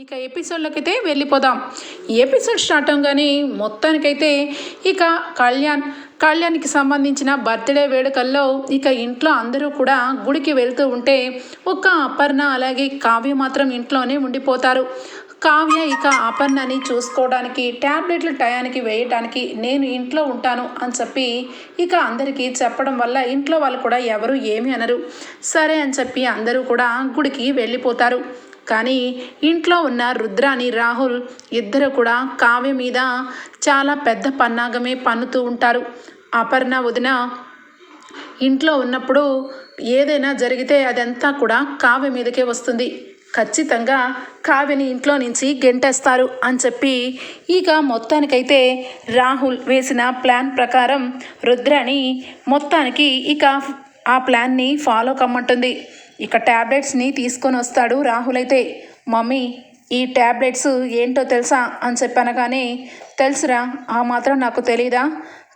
ఇక ఎపిసోడ్లకైతే వెళ్ళిపోదాం. Episode start అవగానే మొత్తానికైతే ఇక కళ్యాణ్ కళ్యాణ్కి సంబంధించిన బర్త్డే వేడుకల్లో ఇక ఇంట్లో అందరూ కూడా గుడికి వెళ్తూ ఉంటే ఒక్క అపర్ణ అలాగే కావ్య మాత్రం ఇంట్లోనే ఉండిపోతారు. కావ్య ఇక అపర్ణని చూసుకోవడానికి ట్యాబ్లెట్లు టయానికి వేయటానికి నేను ఇంట్లో ఉంటాను అని చెప్పి ఇక అందరికీ చెప్పడం వల్ల ఇంట్లో వాళ్ళు కూడా ఎవరు ఏమి అనరు. సరే అని చెప్పి అందరూ కూడా గుడికి వెళ్ళిపోతారు. కానీ ఇంట్లో ఉన్న రుద్రాని రాహుల్ ఇద్దరు కూడా కావ్య మీద చాలా పెద్ద పన్నాగమే పన్నుతూ ఉంటారు. అపర్ణ వదిన ఇంట్లో ఉన్నప్పుడు ఏదైనా జరిగితే అదంతా కూడా కావ్య మీదకే వస్తుంది. ఖచ్చితంగా కావ్యని ఇంట్లో నుంచి గెంటేస్తారు అని చెప్పి ఇక మొత్తానికైతే రాహుల్ వేసిన ప్లాన్ ప్రకారం రుద్రాని మొత్తానికి ఇక ఆ ప్లాన్ని ఫాలో కమ్మంటుంది. ఇక ట్యాబ్లెట్స్ని తీసుకొని వస్తాడు. రాహుల్ అయితే మమ్మీ ఈ ట్యాబ్లెట్స్ ఏంటో తెలుసా? అని చెప్పనగానే తెలుసురా ఆ మాత్రం నాకు తెలీదా?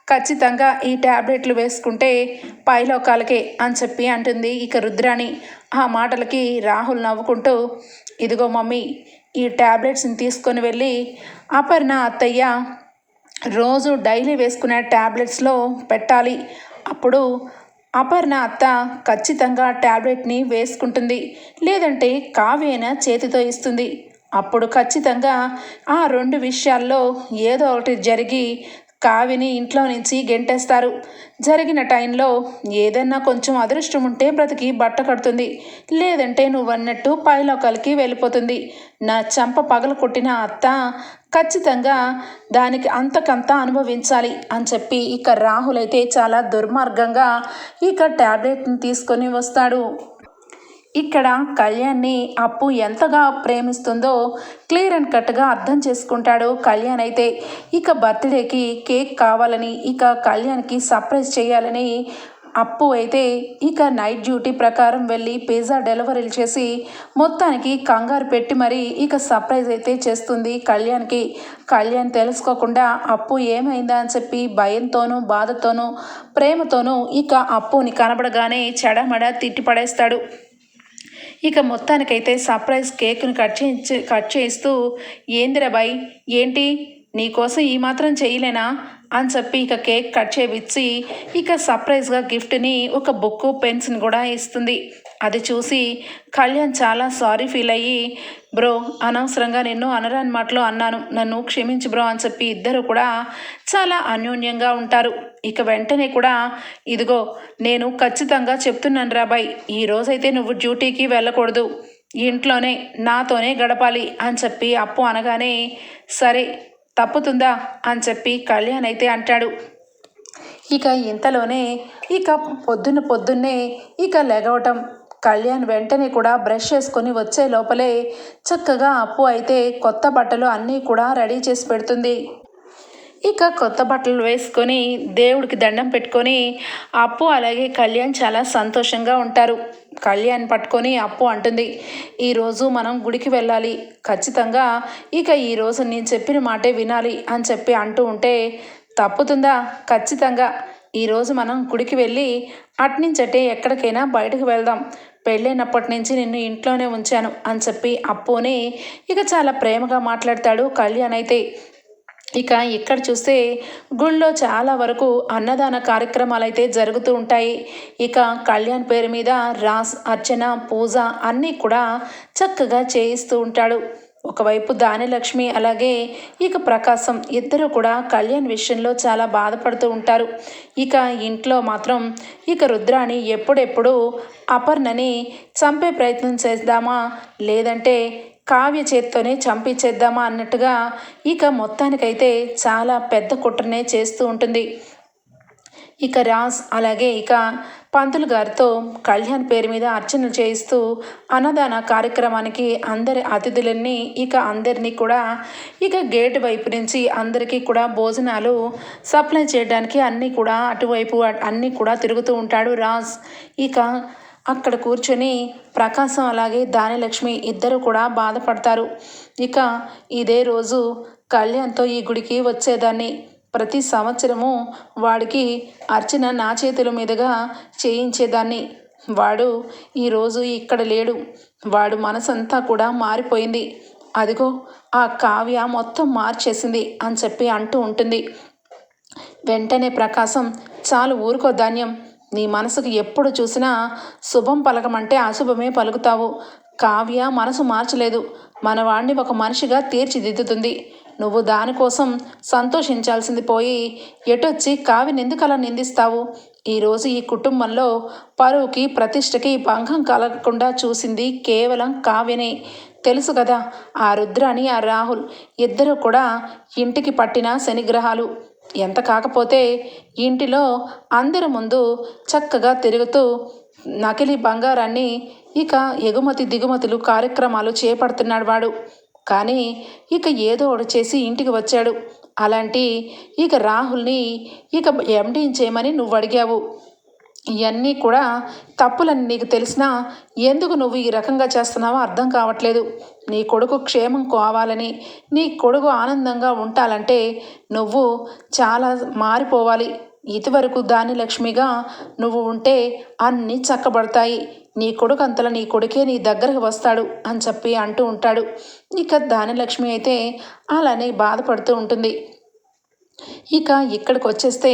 ఖచ్చితంగా ఈ ట్యాబ్లెట్లు వేసుకుంటే పైలోకాలకే అని చెప్పి అంటుంది ఇక రుద్రాణి. ఆ మాటలకి రాహుల్ నవ్వుకుంటూ ఇదిగో మమ్మీ ఈ ట్యాబ్లెట్స్ని తీసుకొని వెళ్ళి అపర్ణ అత్తయ్య రోజు డైలీ వేసుకునే ట్యాబ్లెట్స్లో పెట్టాలి. అప్పుడు అపర్ణ అత్త ఖచ్చితంగా ట్యాబ్లెట్ని వేసుకుంటుంది. లేదంటే కావ్యన చేతితో ఇస్తుంది. అప్పుడు ఖచ్చితంగా ఆ రెండు విషయాల్లో ఏదో ఒకటి జరిగి కావిని ఇంట్లో నుంచి గెంటేస్తారు. జరిగిన టైంలో ఏదన్నా కొంచెం అదృష్టం ఉంటే బ్రతికి బట్ట కడుతుంది. లేదంటే నువ్వు అన్నట్టు పైలోకాలకి వెళ్ళిపోతుంది. నా చంప పగల కొట్టిన అత్త ఖచ్చితంగా దానికి అంతకంతా అనుభవించాలి అని చెప్పి ఇక రాహుల్ అయితే చాలా దుర్మార్గంగా ఇక ట్యాబ్లెట్ని తీసుకొని వస్తాడు. ఇక్కడ కళ్యాణ్ని అప్పు ఎంతగా ప్రేమిస్తుందో క్లియర్ అండ్ కట్గా అర్థం చేసుకుంటాడు కళ్యాణ్ అయితే. ఇక బర్త్డేకి కేక్ కావాలని ఇక కళ్యాణ్కి సర్ప్రైజ్ చేయాలని అప్పు అయితే ఇక నైట్ డ్యూటీ ప్రకారం వెళ్ళి పిజ్జా డెలివరీలు చేసి మొత్తానికి కంగారు పెట్టి మరి ఇక సర్ప్రైజ్ అయితే చేస్తుంది కళ్యాణ్కి. కళ్యాణ్ తెలుసుకోకుండా అప్పు ఏమైందా అని చెప్పి భయంతోనూ బాధతోనూ ప్రేమతోనూ ఇక అప్పుని కనబడగానే చెడమడ తిట్టి పడేస్తాడు. ఇక మొత్తానికైతే సర్ప్రైజ్ కేక్ను కట్ చేయించి కట్ చేస్తూ ఏందిరా బాయ్? ఏంటి? నీకోసం ఈ మాత్రం చేయలేనా? అని చెప్పి ఇక కేక్ కట్ చేయించి ఇక సర్ప్రైజ్గా గిఫ్ట్ని ఒక బుక్ పెన్స్ని కూడా ఇస్తుంది. అది చూసి కళ్యాణ్ చాలా సారీ ఫీల్ అయ్యి బ్రో అనవసరంగా నిన్ను అనరాని మాటలో అన్నాను. నన్ను క్షమించు బ్రో అని చెప్పి ఇద్దరు కూడా చాలా అన్యోన్యంగా ఉంటారు. ఇక వెంటనే కూడా ఇదిగో నేను ఖచ్చితంగా చెప్తున్నాను రాబాయ్ ఈ రోజైతే నువ్వు డ్యూటీకి వెళ్ళకూడదు. ఇంట్లోనే నాతోనే గడపాలి అని చెప్పి అప్పు అనగానే సరే తప్పుతుందా అని చెప్పి కళ్యాణ్ అయితే అంటాడు. ఇక ఇంతలోనే ఇక పొద్దున్న పొద్దున్నే ఇక లెగవటం. కళ్యాణ్ వెంటనే కూడా బ్రష్ చేసుకొని వచ్చే లోపలే చక్కగా అప్పు అయితే కొత్త బట్టలు అన్నీ కూడా రెడీ చేసి పెడుతుంది. ఇక కొత్త బట్టలు వేసుకొని దేవుడికి దండం పెట్టుకొని అప్పు అలాగే కళ్యాణ్ చాలా సంతోషంగా ఉంటారు. కళ్యాణ్ పట్టుకొని అప్పు అంటుంది. ఈరోజు మనం గుడికి వెళ్ళాలి. ఖచ్చితంగా ఇక ఈరోజు నేను చెప్పిన మాటే వినాలి అని చెప్పి అంటూ ఉంటే తప్పుతుందా? ఖచ్చితంగా. ఈరోజు మనం గుడికి వెళ్ళి అట్నుంచటే ఎక్కడికైనా బయటకు వెళ్దాం. పెళ్ళైనప్పటి నుంచి నిన్ను ఇంట్లోనే ఉంచాను అని చెప్పి అప్పుని ఇక చాలా ప్రేమగా మాట్లాడతాడు కళ్యాణ్ అయితే. ఇక ఇక్కడ చూస్తే గుళ్ళో చాలా వరకు అన్నదాన కార్యక్రమాలు అయితే జరుగుతూ ఉంటాయి. ఇక కళ్యాణ్ పేరు మీద రాస్ అర్చన పూజ అన్నీ కూడా చక్కగా చేయిస్తూ ఉంటాడు. ఒకవైపు దానిలక్ష్మి అలాగే ఇక ప్రకాశం ఇద్దరు కూడా కళ్యాణ్ విషయంలో చాలా బాధపడుతూ ఉంటారు. ఇక ఇంట్లో మాత్రం ఇక రుద్రాని ఎప్పుడెప్పుడు అపర్ణని చంపే ప్రయత్నం చేద్దామా? లేదంటే కావ్య చేత్తోనే చంపించేద్దామా అన్నట్టుగా ఇక మొత్తానికైతే చాలా పెద్ద కుట్రనే చేస్తూ ఉంటుంది. ఇక రాజ్ అలాగే ఇక పంతులు గారితో కళ్యాణ్ పేరు మీద అర్చనలు చేయిస్తూ అన్నదాన కార్యక్రమానికి అందరి అతిథులన్నీ ఇక అందరినీ కూడా ఇక గేట్ వైపు నుంచి అందరికీ కూడా భోజనాలు సప్లై చేయడానికి అన్నీ కూడా అటువైపు అన్నీ కూడా తిరుగుతూ ఉంటాడు రాజ్. ఇక అక్కడ కూర్చొని ప్రకాశం అలాగే దానిలక్ష్మి ఇద్దరు కూడా బాధపడతారు. ఇక ఇదే రోజు కళ్యాణ్తో ఈ గుడికి వచ్చేదాన్ని. ప్రతి సంవత్సరము వాడికి అర్చన నా చేతుల మీదుగా చేయించేదాన్ని. వాడు ఈరోజు ఇక్కడ లేడు. వాడు మనసంతా కూడా మారిపోయింది. అదిగో ఆ కావ్య మొత్తం మార్చేసింది అని చెప్పి అంటూ ఉంటుంది. వెంటనే ప్రకాశం చాలు ఊరుకో ధాన్యం. నీ మనసుకు ఎప్పుడు చూసినా శుభం పలకమంటే అశుభమే పలుకుతావు. కావ్య మనసు మార్చలేదు. మనవాణ్ణి ఒక మనిషిగా తీర్చిదిద్దుతుంది. నువ్వు దానికోసం సంతోషించాల్సింది పోయి ఎటొచ్చి కావ్యని ఎందుకు అలా నిందిస్తావు ఈరోజు ఈ కుటుంబంలో పరువుకి ప్రతిష్టకి భంగం కలగకుండా చూసింది కేవలం కావ్యనే. తెలుసు కదా ఆ రుద్రాని ఆ రాహుల్ ఇద్దరూ కూడా ఇంటికి పట్టిన శనిగ్రహాలు. ఎంత కాకపోతే ఇంటిలో అందరి ముందు చక్కగా తిరుగుతూ నకిలీ బంగారాన్ని ఇక ఎగుమతి దిగుమతులు కార్యక్రమాలు చేపడుతున్నాడు వాడు. కానీ ఇక ఏదో ఒకటి చేసి ఇంటికి వచ్చాడు. అలాంటి ఇక రాహుల్ని ఇక ఎండించేయమని చేయమని నువ్వు అడిగావు. ఇవన్నీ కూడా తప్పులని నీకు తెలిసినా ఎందుకు నువ్వు ఈ రకంగా చేస్తున్నావో అర్థం కావట్లేదు. నీ కొడుకు క్షేమం కావాలని నీ కొడుకు ఆనందంగా ఉండాలంటే నువ్వు చాలా మారిపోవాలి. ఇదివరకు దాని లక్ష్మిగా నువ్వు ఉంటే అన్నీ చక్కబడతాయి. నీ కొడుకు అంతలా నీ కొడుకే నీ దగ్గరకు వస్తాడు అని చెప్పి అంటూ ఉంటాడు. ఇక దానిలక్ష్మి అయితే అలానే బాధపడుతూ ఉంటుంది. ఇక ఇక్కడికి వచ్చేస్తే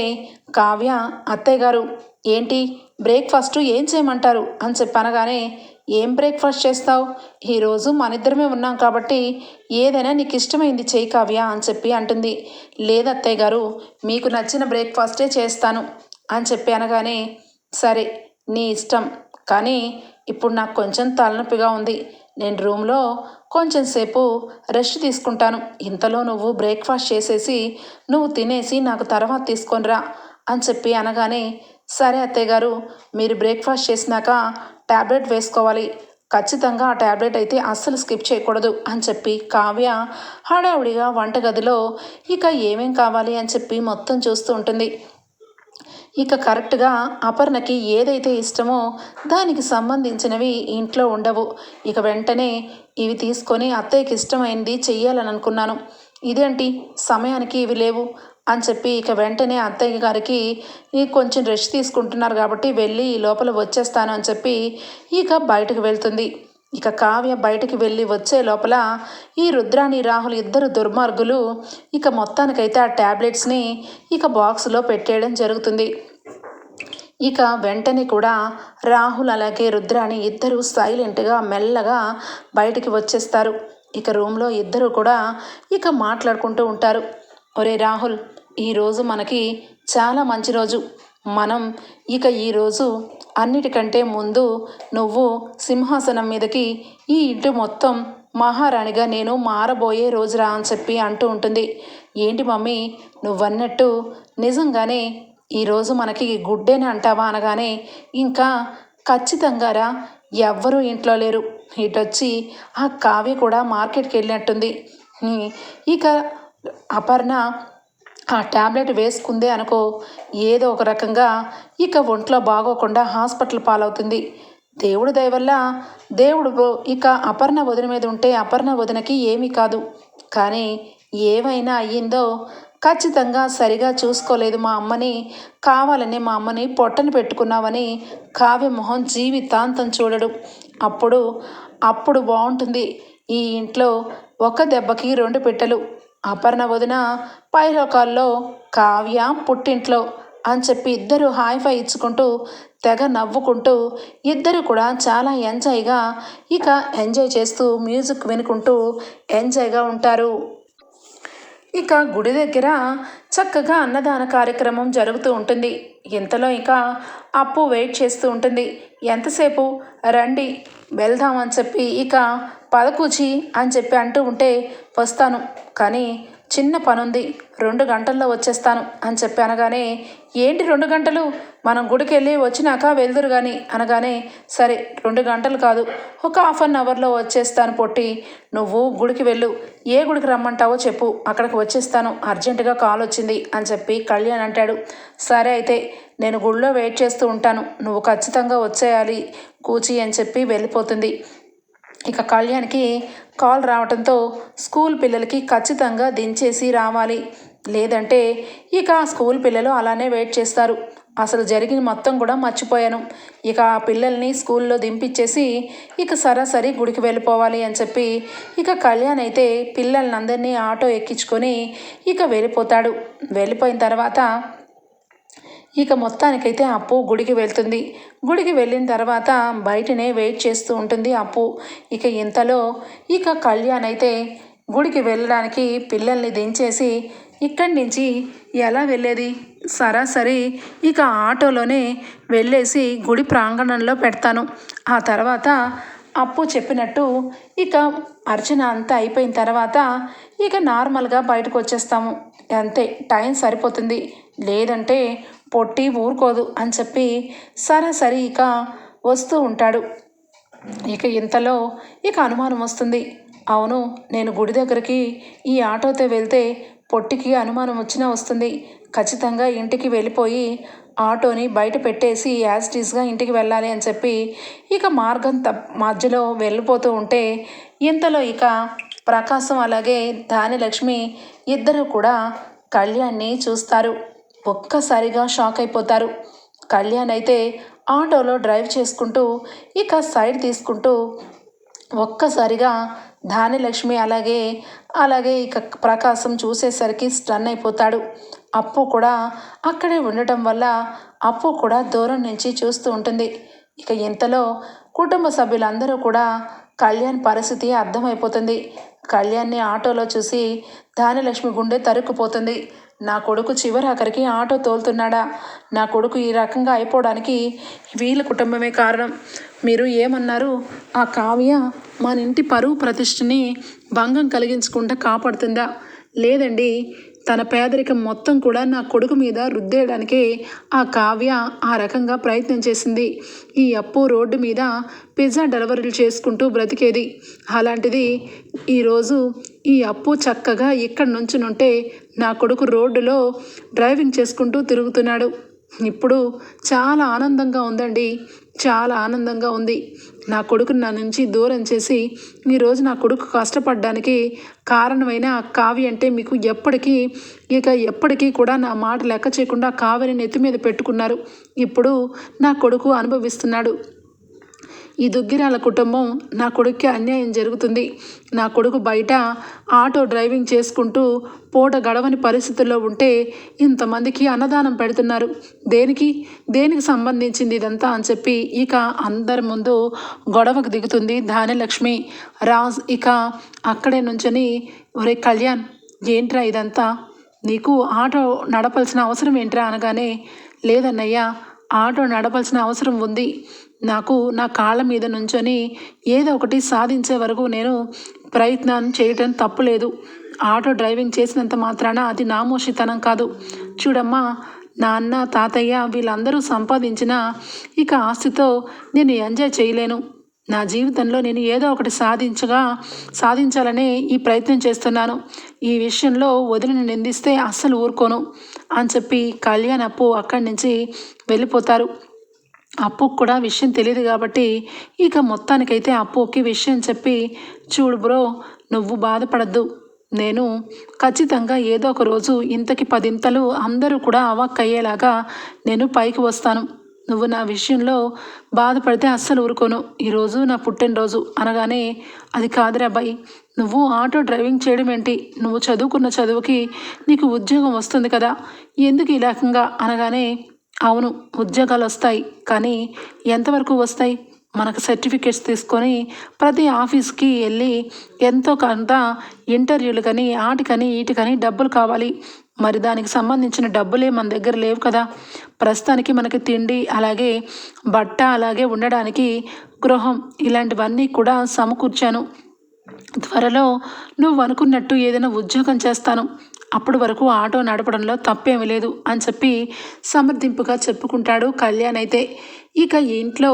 కావ్య అత్తయ్య గారు ఏంటి? బ్రేక్ఫాస్ట్ ఏం చేయమంటారు? అని చెప్పనగానే ఏం బ్రేక్ఫాస్ట్ చేస్తావు? ఈరోజు మన ఇద్దరమే ఉన్నాం కాబట్టి ఏదైనా నీకు ఇష్టమైంది చేయి కావ్య అని చెప్పి అంటుంది. లేదు అత్తయ్య గారు మీకు నచ్చిన బ్రేక్ఫాస్టే చేస్తాను అని చెప్పి అనగానే సరే నీ ఇష్టం. కానీ ఇప్పుడు నాకు కొంచెం తలనొప్పిగా ఉంది. నేను రూమ్లో కొంచెం సేపు రెస్ట్ తీసుకుంటాను. ఇంతలో నువ్వు బ్రేక్ఫాస్ట్ చేసేసి నువ్వు తినేసి నాకు తర్వాత తీసుకొనిరా అని చెప్పి అనగానే సరే అత్తయ్య గారు మీరు బ్రేక్ఫాస్ట్ చేసినాక ట్యాబ్లెట్ వేసుకోవాలి. ఖచ్చితంగా ఆ ట్యాబ్లెట్ అయితే అస్సలు స్కిప్ చేయకూడదు అని చెప్పి కావ్య హడావుడిగా వంటగదిలో ఇక ఏమేం కావాలి? అని చెప్పి మొత్తం చూస్తూ ఉంటుంది. ఇక కరెక్ట్గా అపర్ణకి ఏదైతే ఇష్టమో దానికి సంబంధించినవి ఇంట్లో ఉండవు. ఇక వెంటనే ఇవి తీసుకొని అత్తయ్యకి ఇష్టమైంది చెయ్యాలని అనుకున్నాను ఇదేంటి? సమయానికి ఇవి లేవు. అని చెప్పి ఇక వెంటనే అత్తయ్య గారికి కొంచెం రెస్ట్ తీసుకుంటున్నారు కాబట్టి వెళ్ళి ఈ లోపల వచ్చేస్తాను అని చెప్పి ఇక బయటకు వెళ్తుంది. ఇక కావ్య బయటికి వెళ్ళి వచ్చే లోపల ఈ రుద్రాణి రాహుల్ ఇద్దరు దుర్మార్గులు ఇక మొత్తానికైతే ఆ ట్యాబ్లెట్స్ని ఇక బాక్స్లో పెట్టేయడం జరుగుతుంది. ఇక వెంటనే కూడా రాహుల్ అలాగే రుద్రాణి ఇద్దరు సైలెంట్గా మెల్లగా బయటికి వచ్చేస్తారు. ఇక రూమ్లో ఇద్దరు కూడా ఇక మాట్లాడుకుంటూ ఉంటారు. ఒరే రాహుల్ ఈరోజు మనకి చాలా మంచి రోజు. మనం ఇక ఈరోజు అన్నిటికంటే ముందు నువ్వు సింహాసనం మీదకి ఈ ఇంటి మొత్తం మహారాణిగా నేను మారబోయే రోజురా అని చెప్పి అంటూ ఉంటుంది. ఏంటి మమ్మీ నువ్వన్నట్టు నిజంగానే ఈరోజు మనకి గుడ్డేని అంటావా అనగానే ఇంకా ఖచ్చితంగా రా ఎవ్వరూ ఇంట్లో లేరు. ఇటొచ్చి ఆ కావ్య కూడా మార్కెట్కి వెళ్ళినట్టుంది. ఇక అపర్ణ ఆ ట్యాబ్లెట్ వేసుకుందే అనుకో. ఏదో ఒక రకంగా ఇక ఒంట్లో బాగోకుండా హాస్పిటల్ పాలవుతుంది. దేవుడు దయవల్ల దేవుడు ఇక అపర్ణ వదిన మీద ఉంటే అపర్ణ వదినకి ఏమీ కాదు. కానీ ఏమైనా అయ్యిందో ఖచ్చితంగా సరిగా చూసుకోలేదు మా అమ్మని. కావాలని మా అమ్మని పొట్టను పెట్టుకున్నావని కావ్య మొహం జీవితాంతం చూడడు. అప్పుడు అప్పుడు బాగుంటుంది ఈ ఇంట్లో ఒక దెబ్బకి రెండు పిట్టలు. అపర్ణ వదిన పైలోకాల్లో కావ్య పుట్టింట్లో అని చెప్పి ఇద్దరు హాయిఫై ఇచ్చుకుంటూ తెగ నవ్వుకుంటూ ఇద్దరు కూడా చాలా ఎంజాయ్గా ఇక ఎంజాయ్ చేస్తూ మ్యూజిక్ వినుకుంటూ ఎంజాయ్గా ఉంటారు. ఇక గుడి దగ్గర చక్కగా అన్నదాన కార్యక్రమం జరుగుతూ ఉంటుంది. ఇంతలో ఇక అప్పు వెయిట్ చేస్తూ ఉంటుంది. ఎంతసేపు? రండి వెళ్దాం అని చెప్పి ఇక పదకూచి అని చెప్పి అంటూ ఉంటే వస్తాను. కానీ చిన్న పనుంది. రెండు గంటల్లో వచ్చేస్తాను అని చెప్పి అనగానే ఏంటి రెండు గంటలు? మనం గుడికి వెళ్ళి వచ్చినాక వెళ్దురు కానీ అనగానే సరే రెండు గంటలు కాదు. ఒక హాఫ్ అన్ అవర్లో వచ్చేస్తాను పొట్టి. నువ్వు గుడికి వెళ్ళు. ఏ గుడికి రమ్మంటావో చెప్పు. అక్కడికి వచ్చేస్తాను. అర్జెంటుగా కాల్ వచ్చింది అని చెప్పి కళ్యాణ్ అంటాడు. సరే అయితే నేను గుడిలో వెయిట్ చేస్తూ ఉంటాను. నువ్వు ఖచ్చితంగా వచ్చేయాలి కూచి అని చెప్పి వెళ్ళిపోతుంది. ఇక కళ్యాణ్కి కాల్ రావడంతో స్కూల్ పిల్లలకి ఖచ్చితంగా దించేసి రావాలి. లేదంటే ఇక స్కూల్ పిల్లలు అలానే వెయిట్ చేస్తారు. అసలు జరిగిన మొత్తం కూడా మర్చిపోయాను. ఇక ఆ పిల్లల్ని స్కూల్లో దింపించేసి ఇక సరాసరి గుడికి వెళ్ళిపోవాలి అని చెప్పి ఇక కళ్యాణ్ అయితే పిల్లల్ని ఆటో ఎక్కించుకొని ఇక వెళ్ళిపోతాడు. వెళ్ళిపోయిన తర్వాత ఇక మొత్తానికైతే అప్పు గుడికి వెళ్తుంది. గుడికి వెళ్ళిన తర్వాత బయటనే వెయిట్ చేస్తూ ఉంటుంది అప్పు. ఇక ఇంతలో ఇక కళ్యాణ్ అయితే గుడికి వెళ్ళడానికి పిల్లల్ని దించేసి ఇక్కడి నుంచి ఎలా వెళ్ళేది? సరాసరి ఇక ఆటోలోనే వెళ్ళేసి గుడి ప్రాంగణంలో పెడతాను. ఆ తర్వాత అప్పు చెప్పినట్టు ఇక అర్చన అంతా అయిపోయిన తర్వాత ఇక నార్మల్గా బయటకు వచ్చేస్తాము. అంతే టైం సరిపోతుంది. లేదంటే పొట్టి ఊరుకోదు అని చెప్పి సరాసరి ఇక వస్తూ ఉంటాడు. ఇక ఇంతలో ఇక అనుమానం వస్తుంది. అవును నేను గుడి దగ్గరికి ఈ ఆటోతో వెళ్తే పొట్టికి అనుమానం వచ్చినా వస్తుంది. ఖచ్చితంగా ఇంటికి వెళ్ళిపోయి ఆటోని బయట పెట్టేసి యాజిటీస్గా ఇంటికి వెళ్ళాలి అని చెప్పి ఇక మార్గం త మధ్యలో వెళ్ళిపోతూ ఉంటే ఇంతలో ఇక ప్రకాశం అలాగే దానిలక్ష్మి ఇద్దరు కూడా కళ్యాణ్ని చూస్తారు. ఒక్కసారిగా షాక్ అయిపోతారు. కళ్యాణ్ అయితే ఆటోలో డ్రైవ్ చేసుకుంటూ ఇక సైడ్ తీసుకుంటూ ఒక్కసారిగా ధాన్యలక్ష్మి అలాగే అలాగే ఇక ప్రకాశం చూసేసరికి స్టన్ అయిపోతాడు. అప్పు కూడా అక్కడే ఉండటం వల్ల అప్పు కూడా దూరం నుంచి చూస్తూ ఉంటుంది. ఇక ఇంతలో కుటుంబ సభ్యులందరూ కూడా కళ్యాణ్ పరిస్థితి అర్థమైపోతుంది. కళ్యాణ్ని ఆటోలో చూసి ధాన్యలక్ష్మి గుండె తరుక్కుపోతుంది. నా కొడుకు చివరి ఆఖరికి ఆటో తోలుతున్నాడా? నా కొడుకు ఈ రకంగా అయిపోవడానికి వీళ్ళ కుటుంబమే కారణం. మీరు ఏమన్నారు? ఆ కావ్య మన ఇంటి పరువు ప్రతిష్టని భంగం కలిగించకుండా కాపాడుతుందా? లేదండి తన పేదరికం మొత్తం కూడా నా కొడుకు మీద రుద్దేయడానికి ఆ కావ్య ఆ రకంగా ప్రయత్నం చేసింది. ఈ అప్పు రోడ్డు మీద పిజ్జా డెలివరీలు చేసుకుంటూ బ్రతికేది. అలాంటిది ఈరోజు ఈ అప్పు చక్కగా ఇక్కడి నుంచునుంటే నా కొడుకు రోడ్డులో డ్రైవింగ్ చేసుకుంటూ తిరుగుతున్నాడు. ఇప్పుడు చాలా ఆనందంగా ఉందండి. చాలా ఆనందంగా ఉంది. నా కొడుకుని నా నుంచి దూరం చేసి ఈరోజు నా కొడుకు కష్టపడడానికి కారణమైన కావి అంటే మీకు ఎప్పటికీ ఇక ఎప్పటికీ కూడా నా మాట లెక్క చేయకుండా కావ్యని నెత్తి మీద పెట్టుకున్నారు. ఇప్పుడు నా కొడుకు అనుభవిస్తున్నాడు. ఈ దుగ్గిరాల కుటుంబం నా కొడుక్కి అన్యాయం జరుగుతుంది. నా కొడుకు బయట ఆటో డ్రైవింగ్ చేసుకుంటూ పూట గడవని పరిస్థితుల్లో ఉంటే ఇంతమందికి అన్నదానం పెడుతున్నారు. దేనికి? దేనికి సంబంధించింది ఇదంతా అని చెప్పి ఇక అందరి ముందు గొడవకు దిగుతుంది ధాన్యలక్ష్మి. రాజ్ ఇక అక్కడే నుంచొని ఒరే కళ్యాణ్ ఏంట్రా ఇదంతా? నీకు ఆటో నడపాల్సిన అవసరం ఏంట్రా? అనగానే లేదన్నయ్యా ఆటో నడపాల్సిన అవసరం ఉంది. నాకు నా కాళ్ళ మీద నుంచొని ఏదో ఒకటి సాధించే వరకు నేను ప్రయత్నం చేయటం తప్పులేదు ఆటో డ్రైవింగ్ చేసినంత మాత్రాన అది నామోషితనం కాదు. చూడమ్మా నాన్న తాతయ్య వీళ్ళందరూ సంపాదించిన ఇక ఆస్తితో నేను ఎంజాయ్ చేయలేను. నా జీవితంలో నేను ఏదో ఒకటి సాధించగా సాధించాలనే ఈ ప్రయత్నం చేస్తున్నాను. ఈ విషయంలో వదిలిని నిందిస్తే అస్సలు ఊరుకోను అని చెప్పి కళ్యాణ్ అప్పు అక్కడి నుంచి వెళ్ళిపోతారు. అప్పుకు కూడా విషయం తెలియదు కాబట్టి ఇక మొత్తానికైతే అప్పుకి విషయం చెప్పి చూడు బ్రో నువ్వు బాధపడద్దు. నేను ఖచ్చితంగా ఏదో ఒక రోజు ఇంతకి పదింతలు అందరూ కూడా అవాక్కయ్యేలాగా నేను పైకి వస్తాను. నువ్వు నా విషయంలో బాధపడితే అస్సలు ఊరుకోను. ఈరోజు నా పుట్టినరోజు. అనగానే అది కాదురా అబ్బాయి. నువ్వు ఆటో డ్రైవింగ్ చేయడం ఏంటి? నువ్వు చదువుకున్న చదువుకి నీకు ఉద్యోగం వస్తుంది కదా. ఎందుకు ఈ రకంగా అనగానే అవును ఉద్యోగాలు వస్తాయి కానీ ఎంతవరకు వస్తాయి? మనకు సర్టిఫికేట్స్ తీసుకొని ప్రతి ఆఫీస్కి వెళ్ళి ఎంతో కొంత ఇంటర్వ్యూలు కానీ ఆటికని ఈటికని డబ్బులు కావాలి. మరి దానికి సంబంధించిన డబ్బులే మన దగ్గర లేవు కదా. ప్రస్తుతానికి మనకి తిండి అలాగే బట్ట అలాగే ఉండడానికి గృహం ఇలాంటివన్నీ కూడా సమకూర్చాను. త్వరలో నువ్వు అనుకున్నట్టు ఏదైనా ఉద్యోగం చేస్తాను. అప్పటి వరకు ఆటో నడపడంలో తప్పేమీ లేదు అని చెప్పి సమర్థింపుగా చెప్పుకుంటాడు కళ్యాణ్ అయితే. ఇక ఇంట్లో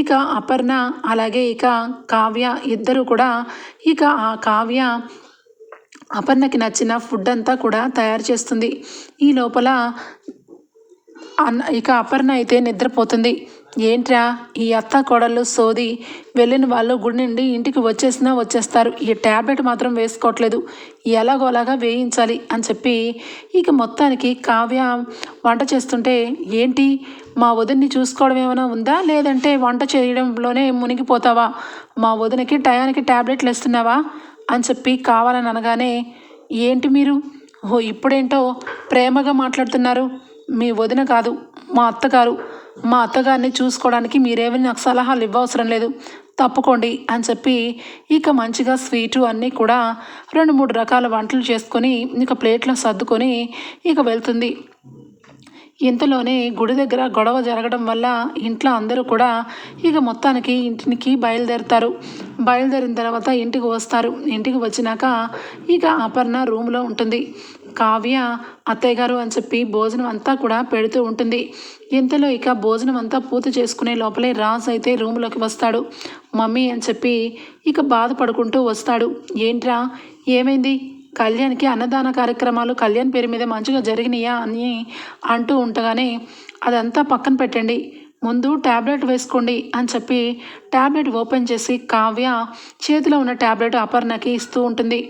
ఇక అపర్ణ అలాగే ఇక కావ్య ఇద్దరు కూడా ఇక ఆ కావ్య అపర్ణకి నచ్చిన ఫుడ్ అంతా కూడా తయారు చేస్తుంది. ఈ లోపల అన్న ఇక అపర్ణ అయితే నిద్రపోతుంది. ఏంట్రా? ఈ అత్త కోడళ్ళు సోది వెళ్ళిన వాళ్ళు గుడి నుండి ఇంటికి వచ్చేసినా వచ్చేస్తారు. ఈ ట్యాబ్లెట్ మాత్రం వేసుకోవట్లేదు. ఎలాగోలాగా వేయించాలి అని చెప్పి ఇక మొత్తానికి కావ్య వంట చేస్తుంటే ఏంటి? మా వదిన్ని చూసుకోవడం ఏమైనా ఉందా? లేదంటే వంట చేయడంలోనే మునిగిపోతావా? మా వదినకి టయానికి ట్యాబ్లెట్లు ఇస్తున్నావా అని చెప్పి కావాలని అనగానే ఏంటి మీరు? ఓ ఇప్పుడేంటో ప్రేమగా మాట్లాడుతున్నారు. మీ వదిన కాదు మా అత్తగారు. మా అత్తగారిని చూసుకోవడానికి మీరేమీ నాకు సలహాలు ఇవ్వవసరం లేదు. తప్పుకోండి అని చెప్పి ఇక మంచిగా స్వీటు అన్నీ కూడా రెండు మూడు రకాల వంటలు చేసుకొని ఇక ప్లేట్లో సర్దుకొని ఇక వెళ్తుంది. ఇంతలోనే గుడి దగ్గర గొడవ జరగడం వల్ల ఇంట్లో అందరూ కూడా ఇక మొత్తానికి ఇంటికి బయలుదేరుతారు. బయలుదేరిన తర్వాత ఇంటికి వస్తారు. ఇంటికి వచ్చినాక ఇక అపర్ణ రూమ్లో ఉంటుంది. కావ్య అత్తయ్య గారు అని చెప్పి భోజనం అంతా కూడా పెడుతూ ఉంటుంది. ఇంతలో ఇక భోజనం అంతా పూర్తి చేసుకునే లోపలే రాజ్ అయితే రూమ్లోకి వస్తాడు. మమ్మీ అని చెప్పి ఇక బాధపడుకుంటూ వస్తాడు. ఏంట్రా? ఏమైంది? కళ్యాణ్కి అన్నదాన కార్యక్రమాలు కళ్యాణ్ పేరు మీద మంచిగా జరిగినాయా అని అంటూ ఉండగానే అదంతా పక్కన పెట్టండి. ముందు ట్యాబ్లెట్ వేసుకోండి అని చెప్పి ట్యాబ్లెట్ ఓపెన్ చేసి కావ్య చేతిలో ఉన్న ట్యాబ్లెట్ అపర్ణకి ఇస్తూ ఉంటుంది.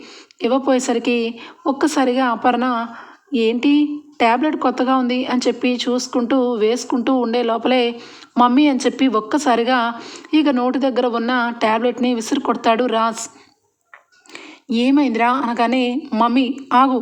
ఇవ్వపోయేసరికి ఒక్కసారిగా అపర్ణ ఏంటి? ట్యాబ్లెట్ కొత్తగా ఉంది అని చెప్పి చూసుకుంటూ వేసుకుంటూ ఉండే లోపలే మమ్మీ అని చెప్పి ఒక్కసారిగా ఇక నోటి దగ్గర ఉన్న ట్యాబ్లెట్ని విసిరి కొడతాడు రాజ్. ఏమైందిరా? అనగానే మమ్మీ ఆగు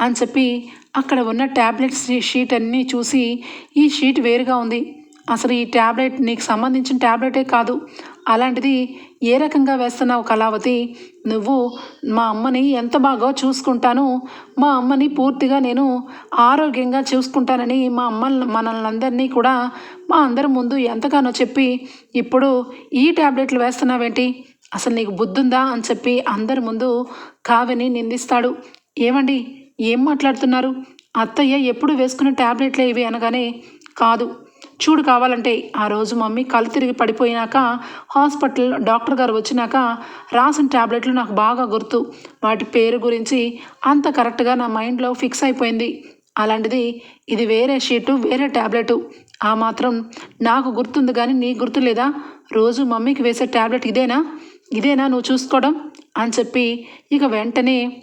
అని చెప్పి అక్కడ ఉన్న ట్యాబ్లెట్స్ షీట్ అన్నీ చూసి ఈ షీట్ వేరుగా ఉంది. అసలు ఈ ట్యాబ్లెట్ నీకు సంబంధించిన ట్యాబ్లెటే కాదు. అలాంటిది ఏ రకంగా వేస్తున్నావు కళావతి? నువ్వు మా అమ్మని ఎంత బాగా చూసుకుంటాను మా అమ్మని పూర్తిగా నేను ఆరోగ్యంగా చూసుకుంటానని మా అమ్మ మనల్ని అందరినీ కూడా మా అందరి ముందు ఎంతగానో చెప్పి ఇప్పుడు ఈ ట్యాబ్లెట్లు వేస్తున్నావేంటి? అసలు నీకు బుద్ధుందా అని చెప్పి అందరి ముందు కావ్యని నిందిస్తాడు. ఏమండి? ఏం మాట్లాడుతున్నారు? అత్తయ్య ఎప్పుడు వేసుకున్న ట్యాబ్లెట్లే ఇవి అనగానే కాదు. చూడు కావాలంటే. ఆ రోజు మమ్మీ కళ్ళు తిరిగి పడిపోయినాక హాస్పిటల్ డాక్టర్ గారు వచ్చినాక రాసిన ట్యాబ్లెట్లు నాకు బాగా గుర్తు. వాటి పేరు గురించి అంత కరెక్ట్గా నా మైండ్లో ఫిక్స్ అయిపోయింది. అలాంటిది ఇది వేరే షీటు వేరే ట్యాబ్లెట్ ఆ మాత్రం నాకు గుర్తుంది కానీ నీకు గుర్తు లేదా? రోజు మమ్మీకి వేసే ట్యాబ్లెట్ ఇదేనా? ఇదేనా నువ్వు చూసుకోవడం? అని చెప్పి ఇక వెంటనే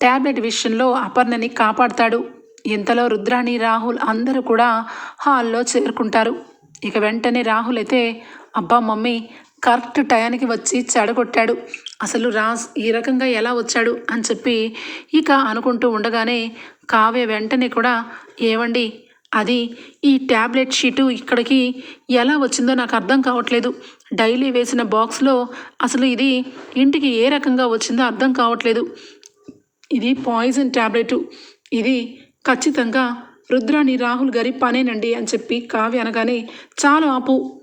ట్యాబ్లెట్ విషయంలో అపర్ణని కాపాడతాడు. ఇంతలో రుద్రాణి రాహుల్ అందరూ కూడా హాల్లో చేరుకుంటారు. ఇక వెంటనే రాహుల్ అయితే అబ్బా మమ్మీ కరెక్ట్ టయానికి వచ్చి చెడగొట్టాడు. అసలు రాజ్ ఈ రకంగా ఎలా వచ్చాడు? అని చెప్పి ఇక అనుకుంటూ ఉండగానే కావ్య వెంటనే కూడా ఏవండి అది ఈ ట్యాబ్లెట్ షీటు ఇక్కడికి ఎలా వచ్చిందో నాకు అర్థం కావట్లేదు. డైలీ వేసిన బాక్స్లో అసలు ఇది ఇంటికి ఏ రకంగా వచ్చిందో అర్థం కావట్లేదు. ఇది పాయిజన్ ట్యాబ్లెట్ ఇది ఖచ్చితంగా రుద్రాని రాహుల్ గారి పనేనండి అని చెప్పి కావ్య అనగానే చాలు ఆపు.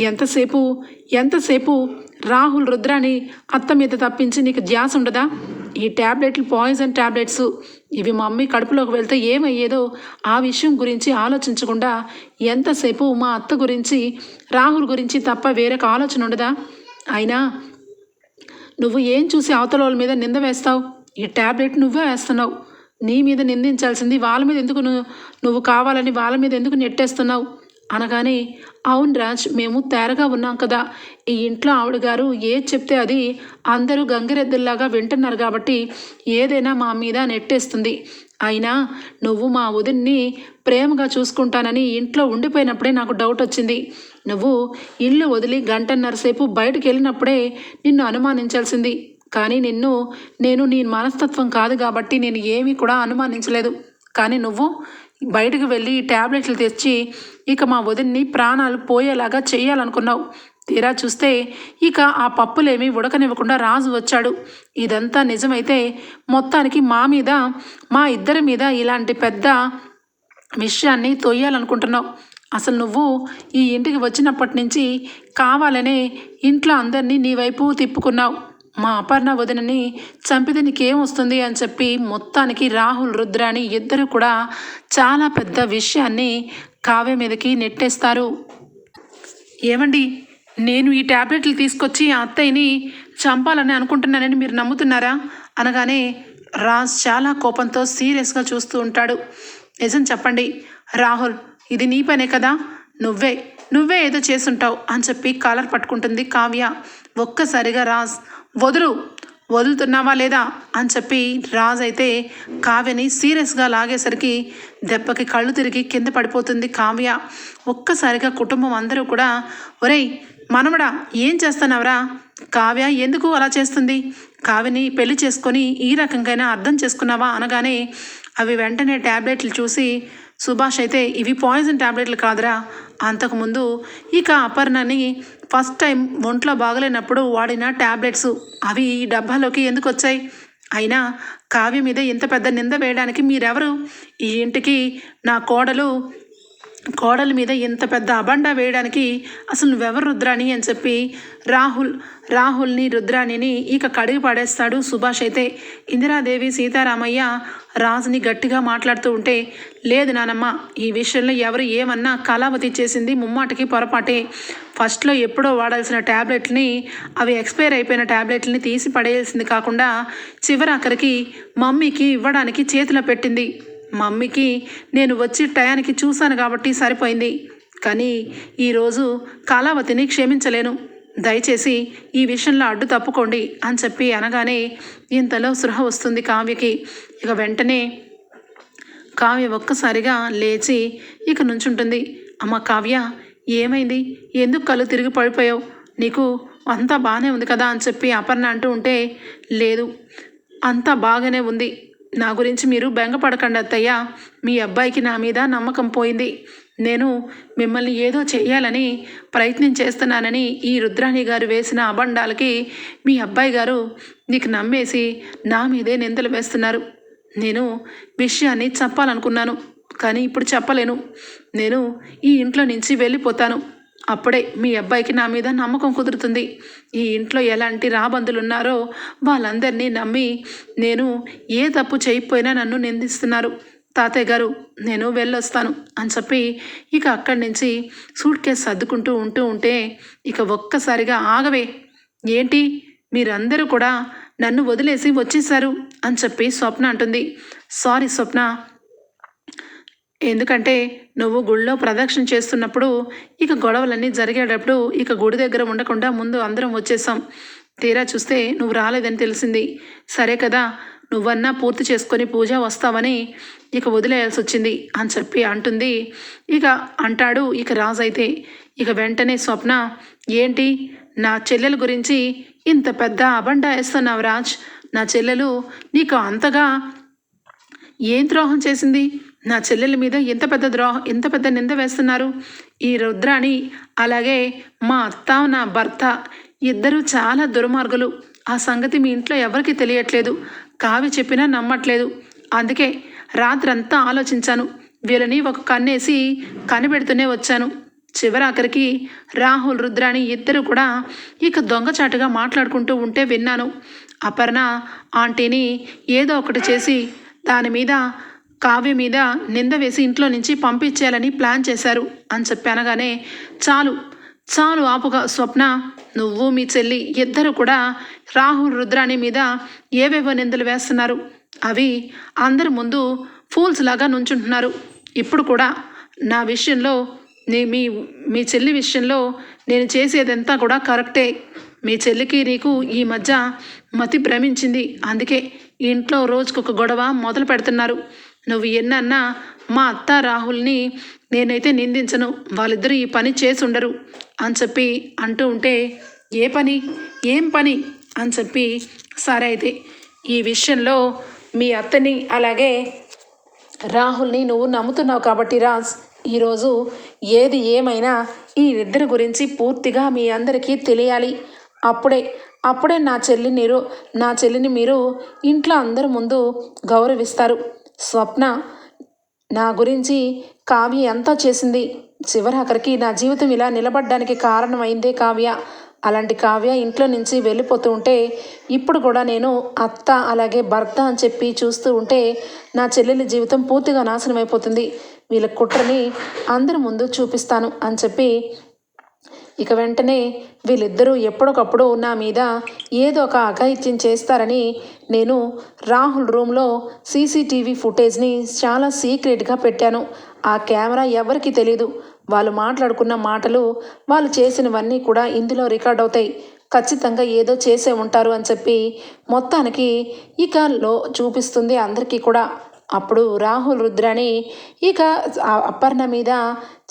ఎంతసేపు ఎంతసేపు రాహుల్ రుద్రాని అత్త మీద తప్పించి నీకు ధ్యాస ఉండదా? ఈ ట్యాబ్లెట్లు పాయిజన్ ట్యాబ్లెట్స్ ఇవి మా మమ్మీ కడుపులోకి వెళ్తే ఏమయ్యేదో ఆ విషయం గురించి ఆలోచించకుండా ఎంతసేపు మా అత్త గురించి రాహుల్ గురించి తప్ప వేరొక ఆలోచన ఉండదా? అయినా నువ్వు ఏం చూసి అవతల వాళ్ళ మీద నింద వేస్తావు? ఈ ట్యాబ్లెట్ నువ్వే వేస్తున్నావు. నీ మీద నిందించాల్సింది వాళ్ళ మీద ఎందుకు నువ్వు నువ్వు కావాలని వాళ్ళ మీద ఎందుకు నెట్టేస్తున్నావు? అనగానే అవును రాజ్ మేము తేరగా ఉన్నాం కదా. ఈ ఇంట్లో ఆవిడ గారు ఏది చెప్తే అది అందరూ గంగిరెద్దుల్లాగా వింటున్నారు కాబట్టి ఏదైనా మా మీద నెట్టేస్తుంది. అయినా నువ్వు మా వదిన్ని ప్రేమగా చూసుకుంటానని ఇంట్లో ఉండిపోయినప్పుడే నాకు డౌట్ వచ్చింది. నువ్వు ఇల్లు వదిలి గంటన్నర సేపు బయటకు వెళ్ళినప్పుడే నిన్ను అనుమానించాల్సింది. కానీ నిన్ను నేను నీ మనస్తత్వం కాదు కాబట్టి నేను ఏమీ కూడా అనుమానించలేదు. కానీ నువ్వు బయటకు వెళ్ళి ఈ ట్యాబ్లెట్లు తెచ్చి ఇక మా వదిన్ని ప్రాణాలు పోయేలాగా చేయాలనుకున్నావు తీరా చూస్తే ఇక ఆ పప్పులేమీ ఉడకనివ్వకుండా రాజు వచ్చాడు. ఇదంతా నిజమైతే మొత్తానికి మా మీద మా ఇద్దరి మీద ఇలాంటి పెద్ద విషయాన్ని తొయ్యాలనుకుంటున్నావు. అసలు నువ్వు ఈ ఇంటికి వచ్చినప్పటి నుంచి కావాలనే ఇంట్లో అందరినీ నీ వైపు తిప్పుకున్నావు. మా అపర్ణ వదినని చంపితే నీకేం వస్తుంది అని చెప్పి మొత్తానికి రాహుల్ రుద్రాని ఇద్దరు కూడా చాలా పెద్ద విషయాన్ని కావ్య మీదకి నెట్టేస్తారు. ఏమండి? నేను ఈ ట్యాబ్లెట్లు తీసుకొచ్చి ఆ అత్తయ్యని చంపాలని అనుకుంటున్నానని మీరు నమ్ముతున్నారా? అనగానే రాజ్ చాలా కోపంతో సీరియస్గా చూస్తూ ఉంటాడు. నిజం చెప్పండి రాహుల్ ఇది నీ పనే కదా? నువ్వే నువ్వే ఏదో చేసుంటావు అని చెప్పి కాలర్ పట్టుకుంటుంది కావ్య. ఒక్కసారిగా రాజ్ వదులు. వదులుతున్నావా లేదా? అని చెప్పి రాజ్ అయితే కావ్యని సీరియస్గా లాగేసరికి దెబ్బకి కళ్ళు తిరిగి కింద పడిపోతుంది కావ్య. ఒక్కసారిగా కుటుంబం అందరూ కూడా ఒరేయ్ మనవడా ఏం చేస్తున్నావురా? కావ్య ఎందుకు అలా చేస్తుంది? కావ్యని పెళ్ళి చేసుకొని ఈ రకంగా అర్థం చేసుకున్నావా? అనగానే అవి వెంటనే ట్యాబ్లెట్లు చూసి సుభాష్ అయితే ఇవి పాయిజన్ ట్యాబ్లెట్లు కాదురా. అంతకుముందు ఇక అపర్ణని ఫస్ట్ టైం ఒంట్లో బాగలేనప్పుడు వాడిన ట్యాబ్లెట్స్ అవి ఈ డబ్బాలోకి ఎందుకు వచ్చాయి? అయినా కావ్య మీద ఇంత పెద్ద నింద వేయడానికి మీరెవరు? ఈ ఇంటికి నా కోడలు కోడల మీద ఇంత పెద్ద అబండ వేయడానికి అసలు నువ్వెవరు రుద్రాణి అని చెప్పి రాహుల్ రాహుల్ని రుద్రాణిని ఇక కడిగి పడేస్తాడు సుభాష్ అయితే. ఇందిరాదేవి సీతారామయ్య రాజుని గట్టిగా మాట్లాడుతూ ఉంటే లేదు నానమ్మ ఈ విషయంలో ఎవరు ఏమన్నా కళావతి చేసింది ముమ్మాటికి పొరపాటే. ఫస్ట్లో ఎప్పుడో వాడాల్సిన ట్యాబ్లెట్ని అవి ఎక్స్పైర్ అయిపోయిన ట్యాబ్లెట్ని తీసి పడేయాల్సింది కాకుండా చివరి అక్కడికి మమ్మీకి ఇవ్వడానికి చేతిలో పెట్టింది. మమ్మీకి నేను వచ్చి టయానికి చూశాను కాబట్టి సరిపోయింది. కానీ ఈరోజు కళావతిని క్షమించలేను. దయచేసి ఈ విషయంలో అడ్డు తప్పుకోండి అని చెప్పి అనగానే ఇంతలో సృహ వస్తుంది కావ్యకి. ఇక వెంటనే కావ్య ఒక్కసారిగా లేచి ఇక నుంచుంటుంది. అమ్మ కావ్య ఏమైంది? ఎందుకు కళ్ళు తిరిగి పడిపోయావు? నీకు అంతా బాగానే ఉంది కదా అని చెప్పి అపర్ణ అంటూ ఉంటే లేదు అంతా బాగానే ఉంది. నా గురించి మీరు బెంగపడకండి అత్తయ్య. మీ అబ్బాయికి నా మీద నమ్మకం పోయింది. నేను మిమ్మల్ని ఏదో చేయాలని ప్రయత్నం చేస్తున్నానని ఈ రుద్రాణి గారు వేసిన అబండాలకి మీ అబ్బాయి గారు నీకు నమ్మేసి నా మీదే నిందలు వేస్తున్నారు. నేను విషయాన్ని చెప్పాలనుకున్నాను కానీ ఇప్పుడు చెప్పలేను. నేను ఈ ఇంట్లో నుంచి వెళ్ళిపోతాను. అప్పుడే మీ అబ్బాయికి నా మీద నమ్మకం కుదురుతుంది. ఈ ఇంట్లో ఎలాంటి రాబందులు ఉన్నారో వాళ్ళందరినీ నమ్మి నేను ఏ తప్పు చేయకపోయినా నన్ను నిందిస్తున్నారు. తాతయ్య గారు నేను వెళ్ళొస్తాను అని చెప్పి ఇక అక్కడి నుంచి సూట్ కేసు సర్దుకుంటూ ఉంటూ ఉంటే ఇక ఒక్కసారిగా ఆగవే. ఏంటి? మీరందరూ కూడా నన్ను వదిలేసి వచ్చేసారు అని చెప్పి స్వప్న అంటుంది. సారీ స్వప్న ఎందుకంటే నువ్వు గుళ్ళో ప్రదక్షిణ చేస్తున్నప్పుడు ఇక గొడవలన్నీ జరిగేటప్పుడు ఇక గుడి దగ్గర ఉండకుండా ముందు అందరం వచ్చేసాం. తీరా చూస్తే నువ్వు రాలేదని తెలిసింది. సరే కదా నువ్వన్నా పూర్తి చేసుకొని పూజ వస్తావని ఇక వదిలేయాల్సి వచ్చింది అని చెప్పి అంటుంది. ఇక అంటాడు ఇక రాజు అయితే ఇక వెంటనే స్వప్న ఏంటి? నా చెల్లెల గురించి ఇంత పెద్ద అబండ వేస్తున్నావు రాజ్. నా చెల్లెలు నీకు అంతగా ఏం ద్రోహం చేసింది? నా చెల్లెల మీద ఎంత పెద్ద ద్రోహం ఎంత పెద్ద నింద వేస్తున్నారు? ఈ రుద్రాణి అలాగే మా అత్త నా భర్త ఇద్దరూ చాలా దుర్మార్గులు. ఆ సంగతి మీ ఇంట్లో ఎవరికి తెలియట్లేదు. కావి చెప్పినా నమ్మట్లేదు. అందుకే రాత్రంతా ఆలోచించాను. వీళ్ళని ఒక కన్నేసి కనిపెడుతూనే వచ్చాను. చివరాఖరికి రాహుల్ రుద్రాణి ఇద్దరు కూడా ఇక దొంగచాటుగా మాట్లాడుకుంటూ ఉంటే విన్నాను. అపర్ణ ఆంటీని ఏదో ఒకటి చేసి దాని మీద కావ్య మీద నింద వేసి ఇంట్లో నుంచి పంపించేయాలని ప్లాన్ చేశారు. అని చెప్పి అనగానే చాలు చాలు ఆపుగా స్వప్న నువ్వు మీ చెల్లి ఇద్దరు కూడా రాహుల్ రుద్రాణి మీద ఏవేవో నిందలు వేస్తున్నారు. అవి అందరి ముందు ఫూల్స్ లాగా నుంచుంటున్నారు. ఇప్పుడు కూడా నా విషయంలో నీ మీ మీ చెల్లి విషయంలో నేను చేసేదంతా కూడా కరెక్టే. మీ చెల్లికి నీకు ఈ మధ్య మతి భ్రమించింది. అందుకే ఇంట్లో రోజుకొక గొడవ మొదలు పెడుతున్నారు. నువ్వు ఎన్నన్నా మా అత్త రాహుల్ని నేనైతే నిందించను. వాళ్ళిద్దరూ ఈ పని చేసి ఉండరు అని చెప్పి అంటూ ఉంటే ఏ పని? ఏం పని? అని చెప్పి సరే అయితే ఈ విషయంలో మీ అత్తని అలాగే రాహుల్ని నువ్వు నమ్ముతున్నావు కాబట్టి రాజ్ ఈరోజు ఏది ఏమైనా ఈ ఇద్దరి గురించి పూర్తిగా మీ అందరికీ తెలియాలి. అప్పుడే అప్పుడే నా చెల్లి మీరు నా చెల్లిని మీరు ఇంట్లో అందరి ముందు గౌరవిస్తారు. స్వప్న నా గురించి కావ్య ఎంత చేసింది? చివరి నా జీవితం ఇలా నిలబడడానికి కారణమైందే కావ్య. అలాంటి కావ్య ఇంట్లో నుంచి వెళ్ళిపోతూ ఉంటే ఇప్పుడు కూడా నేను అత్త అలాగే భర్త అని చెప్పి చూస్తూ ఉంటే నా చెల్లెలి జీవితం పూర్తిగా నాశనం అయిపోతుంది వీళ్ళ కుట్రని అందరి ముందు చూపిస్తాను అని చెప్పి ఇక వెంటనే వీళ్ళిద్దరూ ఎప్పటికప్పుడు నా మీద ఏదో ఒక అఘాయిత్యం చేస్తారని నేను రాహుల్ రూమ్లో సీసీటీవీ ఫుటేజ్ని చాలా సీక్రెట్గా పెట్టాను. ఆ కెమెరా ఎవరికి తెలియదు వాళ్ళు మాట్లాడుకున్న మాటలు వాళ్ళు చేసినవన్నీ కూడా ఇందులో రికార్డ్ అవుతాయి. ఖచ్చితంగా ఏదో చేసే ఉంటారు అని చెప్పి మొత్తానికి ఇక లో చూపిస్తుంది అందరికీ కూడా. అప్పుడు రాహుల్ రుద్రాణి ఇక అపర్ణ మీద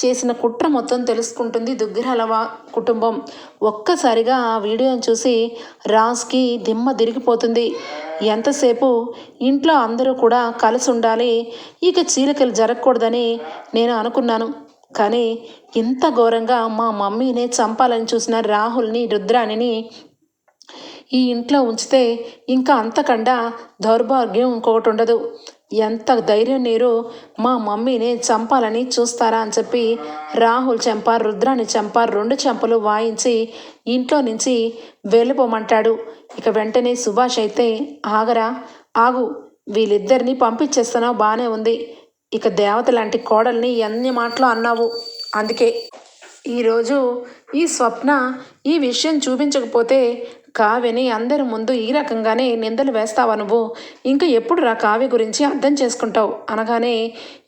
చేసిన కుట్ర మొత్తం తెలుసుకుంటుంది దుగ్గిరాల కుటుంబం. ఒక్కసారిగా ఆ వీడియోని చూసి రాజ్కి దిమ్మ తిరిగిపోతుంది. ఎంతసేపు ఇంట్లో అందరూ కూడా కలిసి ఉండాలి ఇక చీలికలు జరగకూడదని నేను అనుకున్నాను. కానీ ఇంత ఘోరంగా మా మమ్మీనే చంపాలని చూసిన రాహుల్ని రుద్రాణిని ఈ ఇంట్లో ఉంచితే ఇంకా అంతకండా దౌర్భాగ్యం ఇంకొకటి ఉండదు. ఎంత ధైర్యం నీరు మా మమ్మీని చంపాలని చూస్తారా అని చెప్పి రాహుల్ చెంప రుద్రాని చెంప రెండు చెంపలు వాయించి ఇంట్లో నుంచి వెళ్ళిపోమంటాడు. ఇక వెంటనే సుభాష్ అయితే ఆగరా ఆగు వీళ్ళిద్దరిని పంపించేస్తున్నావు బాగానే ఉంది. ఇక దేవత లాంటి కోడల్ని ఎన్ని మాటలు అన్నావు? అందుకే. ఈరోజు ఈ స్వప్న ఈ విషయం చూపించకపోతే కావ్యని అందరి ముందు ఈ రకంగానే నిందలు వేస్తావా నువ్వు? ఇంకా ఎప్పుడు రా కావ్య గురించి అర్థం చేసుకుంటావు? అనగానే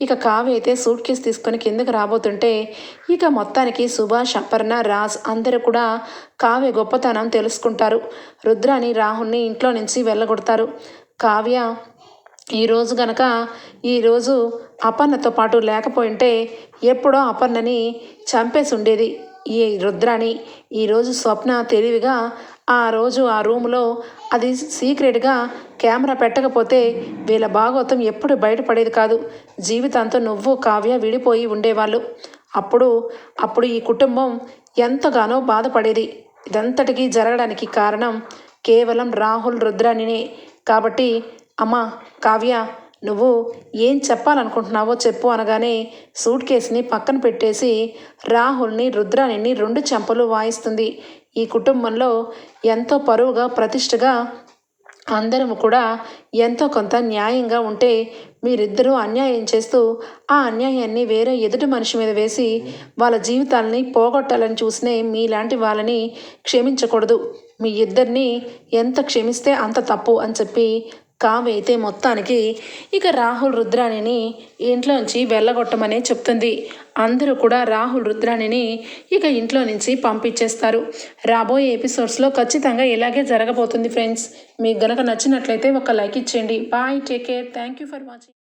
ఇక కావ్య అయితే సూట్ కేసు తీసుకొని కిందకు రాబోతుంటే ఇక మొత్తానికి సుభాష్ అపర్ణ రాజ్ అందరూ కూడా కావ్య గొప్పతనం తెలుసుకుంటారు. రుద్రాని రాహుల్ని ఇంట్లో నుంచి వెళ్ళగొడతారు. కావ్య ఈరోజు గనక ఈరోజు అపర్ణతో పాటు లేకపోయింటే ఎప్పుడో అపర్ణని చంపేసి ఉండేది. ఈ రుద్రాణి ఈరోజు స్వప్న తెలివిగా ఆ రోజు ఆ రూమ్లో అది సీక్రెట్గా కెమెరా పెట్టకపోతే వీళ్ళ భాగవతం ఎప్పుడు బయటపడేది కాదు. జీవితాంతం నువ్వు కావ్య విడిపోయి ఉండేవాళ్ళు. అప్పుడు అప్పుడు ఈ కుటుంబం ఎంతగానో బాధపడేది. ఇదంతటికీ జరగడానికి కారణం కేవలం రాహుల్ రుద్రానినే. కాబట్టి అమ్మా కావ్య నువ్వు ఏం చెప్పాలనుకుంటున్నావో చెప్పు అనగానే సూట్ కేసుని పక్కన పెట్టేసి రాహుల్ని రుద్రాణిని రెండు చెంపలు వాయిస్తుంది. ఈ కుటుంబంలో ఎంతో పరువుగా ప్రతిష్టగా అందరం కూడా ఎంతో కొంత న్యాయంగా ఉంటే మీరిద్దరూ అన్యాయం చేస్తూ ఆ అన్యాయాన్ని వేరే ఎదుటి మనిషి మీద వేసి వాళ్ళ జీవితాలని పోగొట్టాలని చూసినే మీలాంటి వాళ్ళని క్షమించకూడదు. మీ ఇద్దరిని ఎంత క్షమిస్తే అంత తప్పు అని చెప్పి కావ్య అయితే మొత్తానికి ఇక రాహుల్ రుద్రాణిని ఇంట్లోంచి వెళ్ళగొట్టమనే చెప్తుంది. అందరూ కూడా రాహుల్ రుద్రాణిని ఇక ఇంట్లో నుంచి పంపించేస్తారు. రాబోయే ఎపిసోడ్స్లో ఖచ్చితంగా ఇలాగే జరగబోతుంది ఫ్రెండ్స్ మీకు గనక నచ్చినట్లయితే ఒక లైక్ ఇచ్చేయండి. Bye take care thank you for watching